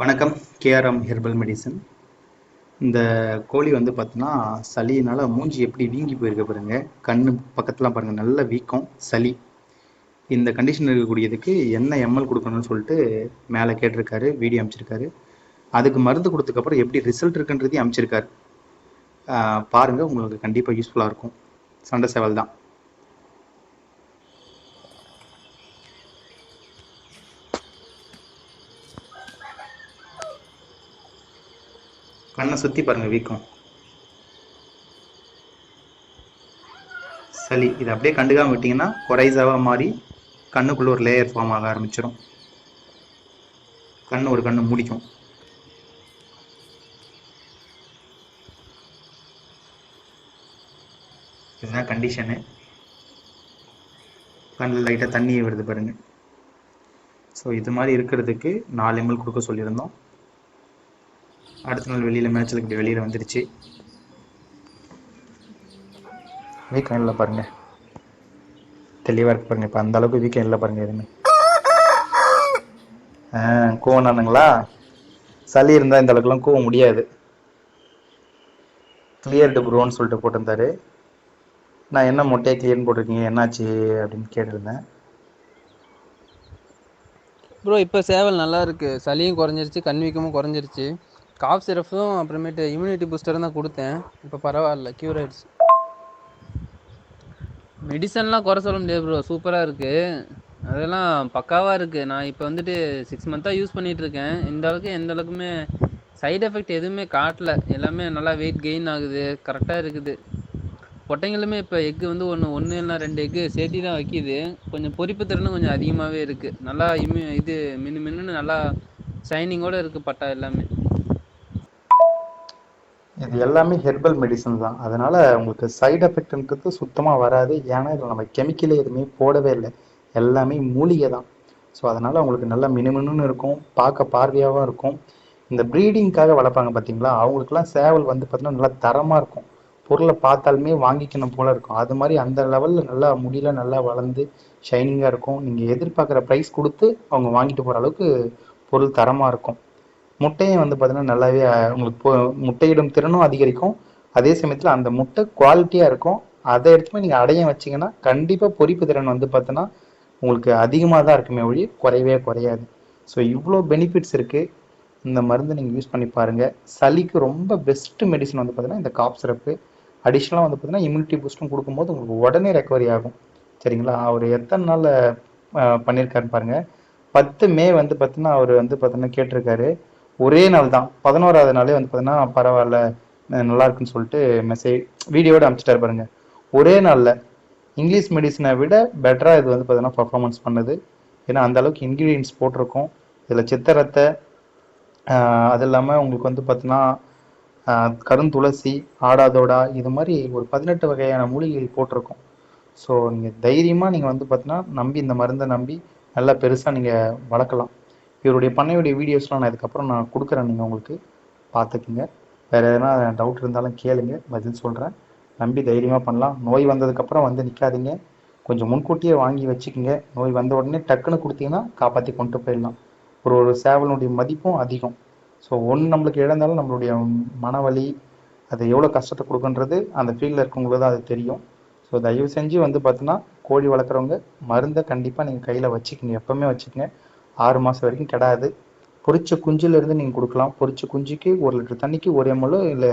வணக்கம். KRM herbal medicine. இந்த கோழி வந்து பார்த்தோன்னா சளியினால் மூஞ்சி எப்படி வீங்கி போயிருக்க பாருங்க. கண்ணு பக்கத்துலாம் பாருங்கள் நல்ல வீக்கம் சளி. இந்த கண்டிஷன் இருக்கக்கூடியதுக்கு என்ன எம்எல் கொடுக்கணும்னு சொல்லிட்டு மேலே கேட்டிருக்காரு வீடியோ அமைச்சிருக்காரு. அதுக்கு மருந்து கொடுத்ததுக்கப்புறம் எப்படி ரிசல்ட் இருக்குன்றதையும் அமைச்சிருக்காரு. பாருங்கள் உங்களுக்கு கண்டிப்பாக யூஸ்ஃபுல்லாக இருக்கும். சண்டை சேவல் தான் கண்ணை சுற்றி பாருங்கள் வீக்கம். சளி. இதை அப்படியே கண்டுக்காமல் விட்டிங்கன்னா கொரைசாவாக மாறி கண்ணுக்குள்ளே ஒரு லேயர் ஃபார்ம் ஆக ஆரம்பிச்சிடும் கண் ஒரு கண்ணு முடிக்கும். இதுதான் கண்டிஷனு கண்ணில் லைட்டாக தண்ணியை விடுது பாருங்கள் ஸோ இது மாதிரி இருக்கிறதுக்கு நாலு எம்எல் கொடுக்க சொல்லியிருந்தோம். அடுத்த நாள் வெளியில் மேட்ச்சில் இப்படி வெளியில் வந்துடுச்சு வீக்கம் பாருங்கள் தெளிவாக இருக்கு பாருங்கள் இப்போ அந்த அளவுக்கு எண்டில் பாருங்கள் எதுவுமே. ஆ கூவனானுங்களா சளி இருந்தால் இந்த அளவுக்குலாம் கூவ முடியாது. கிளியர்டு ப்ரோன்னு சொல்லிட்டு போட்டிருந்தாரு. நான் என்ன மொட்டையை கிளியர்னு போட்டிருக்கீங்க? என்னாச்சு? அப்படின்னு கேட்டிருந்தேன். ப்ரோ இப்போ சேவல் நல்லா இருக்கு. சளியும் குறைஞ்சிருச்சு கண் வீக்கமும் குறைஞ்சிருச்சு. காஃப் சிரப்பும் அப்புறமேட்டு இம்யூனிட்டி பூஸ்டரும் தான் கொடுத்தேன். இப்போ பரவாயில்ல க்யூர் ஆயிடுச்சு. மெடிசன்லாம் குறை சொல்ல முடியாது ப்ரோ சூப்பராக இருக்குது அதெல்லாம் பக்காவாக இருக்குது நான் இப்போ வந்துட்டு சிக்ஸ் மந்த்தாக யூஸ் பண்ணிகிட்டு இருக்கேன். இந்த அளவுக்கு எந்த அளவுக்குமே சைடு எஃபெக்ட் எதுவுமே காட்டல. எல்லாமே நல்லா வெயிட் கெயின் ஆகுது. கரெக்டாக இருக்குது. பொட்டைங்களுமே இப்போ எக்கு வந்து ஒன்று ஒன்று இல்லை ரெண்டு எக்கு சேர்த்தி தான் வைக்கிது. கொஞ்சம் பொறிப்பு திறனும் கொஞ்சம் அதிகமாகவே இருக்குது நல்லா இம்யூ இது மின்னு மின்னு நல்லா ஷைனிங்கோடு இருக்குது பட்டா எல்லாமே. இது எல்லாமே ஹெர்பல் மெடிசன் தான். அதனால் உங்களுக்கு சைடு எஃபெக்ட்ன்றது சுத்தமாக வராது. ஏன்னா இதில் நம்ம கெமிக்கலே எதுவுமே போடவே இல்லை. எல்லாமே மூலிகை தான். ஸோ அதனால் உங்களுக்கு நல்லா மினுமினுன்னு இருக்கும். பார்க்க பார்வையாகவும் இருக்கும். இந்த ப்ரீடிங்க்காக வளர்ப்பாங்க பார்த்தீங்களா? அவங்களுக்குலாம் சேவல் வந்து பார்த்தீங்கன்னா நல்லா தரமாக இருக்கும். பொருளை பார்த்தாலுமே வாங்கிக்கணும் போல இருக்கும். அது மாதிரி அந்த லெவலில் நல்லா முடியல நல்லா வளர்ந்து ஷைனிங்காக இருக்கும். நீங்கள் எதிர்பார்க்குற ப்ரைஸ் கொடுத்து அவங்க வாங்கிட்டு போகிற அளவுக்கு பொருள் தரமாக இருக்கும். முட்டையும் வந்து பார்த்தீங்கன்னா நல்லாவே உங்களுக்கு முட்டையிடும் திறனும் அதிகரிக்கும். அதே சமயத்தில் அந்த முட்டை குவாலிட்டியாக இருக்கும். அதை எடுத்து போய் நீங்கள் அடையம் வச்சிங்கன்னா கண்டிப்பாக பொறிப்பு திறன் வந்து பார்த்தோன்னா உங்களுக்கு அதிகமாக தான் இருக்குமே ஒழி குறையவே குறையாது. ஸோ இவ்வளோ பெனிஃபிட்ஸ் இருக்குது இந்த மருந்து நீங்கள் யூஸ் பண்ணி பாருங்கள் சளிக்கு ரொம்ப பெஸ்ட்டு மெடிசன் வந்து பார்த்தீங்கன்னா இந்த காப் சிறப்பு அடிஷ்னலாக வந்து பார்த்தீங்கன்னா இம்யூனிட்டி பூஸ்ட்டும் கொடுக்கும்போது உங்களுக்கு உடனே ரெக்கவரி ஆகும். சரிங்களா? அவர் எத்தனை நாளில் பண்ணியிருக்காருன்னு பாருங்கள் பத்து மே வந்து பார்த்தீங்கன்னா அவர் வந்து பார்த்தீங்கன்னா கேட்டிருக்காரு. ஒரே நாள் தான். பதினோராவது நாளே வந்து பார்த்தீங்கன்னா பரவாயில்ல நல்லா இருக்குன்னு சொல்லிட்டு மெசேஜ் வீடியோட அனுப்பிச்சிட்டாரு பாருங்க. ஒரே நாளில் இங்கிலீஷ் மெடிசனை விட பெட்டராக இது வந்து பார்த்தீங்கன்னா பர்ஃபார்மன்ஸ் பண்ணுது. ஏன்னா அந்த அளவுக்கு இன்க்ரீடியன்ஸ் போட்டிருக்கோம். இதில் சித்தரத்தை அது இல்லாமல் உங்களுக்கு வந்து பார்த்தீங்கன்னா கருந்துளசி ஆடாதோடா இது மாதிரி ஒரு பதினெட்டு வகையான மூலிகைகள் போட்டிருக்கோம். ஸோ நீங்கள் தைரியமாக நீங்கள் வந்து பார்த்தீங்கன்னா நம்பி இந்த மருந்தை நம்பி நல்லா பெருசாக நீங்கள் வளர்க்கலாம். இவருடைய பண்ணையுடைய வீடியோஸ்லாம் நான் இதுக்கப்புறம் நான் கொடுக்குறேன். நீங்கள் உங்களுக்கு பார்த்துக்குங்க. வேறு எதனா டவுட் இருந்தாலும் கேளுங்க. பதில் சொல்கிறேன் நம்பி தைரியமாக பண்ணலாம். நோய் வந்ததுக்கப்புறம் வந்து நிற்காதீங்க கொஞ்சம் முன்கூட்டியே வாங்கி வச்சுக்கோங்க. நோய் வந்த உடனே டக்குன்னு கொடுத்தீங்கன்னா காப்பாற்றி கொண்டு போயிடலாம். ஒரு ஒரு சேவலுடைய மதிப்பும் அதிகம். ஸோ ஒன்று நம்மளுக்கு இழந்தாலும் நம்மளுடைய மனவலி அது எவ்வளோ கஷ்டத்தை கொடுக்குன்றது அந்த ஃபீல்டில் இருக்கவங்களுக்கு தான் அது தெரியும். ஸோ தயவு செஞ்சு வந்து பார்த்தீங்கன்னா கோழி வளர்க்குறவங்க மருந்தை கண்டிப்பாக நீங்கள் கையில் வச்சுக்கோங்க. எப்போவுமே வச்சுக்கோங்க. ஆறு மாதம் வரைக்கும் கிடாது. பொறிச்ச குஞ்சுலேருந்து நீங்கள் கொடுக்கலாம். பொரிச்ச குஞ்சுக்கு ஒரு லிட்டர் தண்ணிக்கு ஒரு எம்எல்ஓ இல்லை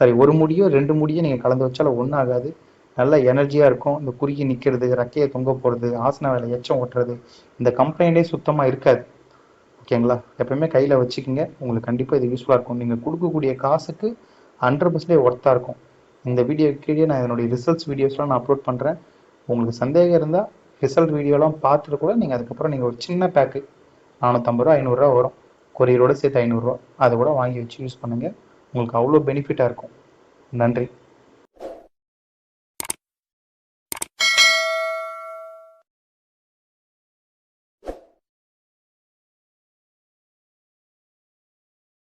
சாரி ஒரு முடியோ ரெண்டு முடியோ நீங்கள் கலந்து வச்சாலும் ஒன்றும் ஆகாது. நல்ல எனர்ஜியாக இருக்கும். இந்த குறுகி நிற்கிறது ரக்கையை தொங்க போகிறது ஆசன வேலை எச்சம் ஓட்டுறது இந்த கம்ப்ளைண்டே சுத்தமாக இருக்காது. ஓகேங்களா? எப்பயுமே கையில் வச்சுக்கிங்க. உங்களுக்கு கண்டிப்பாக இது யூஸ்ஃபுல்லாக இருக்கும். நீங்கள் கொடுக்கக்கூடிய காசுக்கு ஹண்ட்ரட் பர்சன்டேஜ் ஒர்த்தாக இருக்கும். இந்த வீடியோ கீழே நான் என்னுடைய ரிசல்ட்ஸ் வீடியோஸ்லாம் நான் அப்லோட் பண்ணுறேன் உங்களுக்கு சந்தேகம் இருந்தால் ரிசல்ட் வீடியோலாம் பார்த்துட்டு கூட நீங்கள் அதுக்கப்புறம் நீங்கள் ஒரு சின்ன பேக்கு நானூற்றம்பது ரூபா ஐநூறுரூவா வரும். கொரியரோடு சேர்த்து ஐநூறுரூவா அதை கூட வாங்கி வச்சு யூஸ் பண்ணுங்கள் உங்களுக்கு அவ்வளோ பெனிஃபிட்டாக இருக்கும். நன்றி.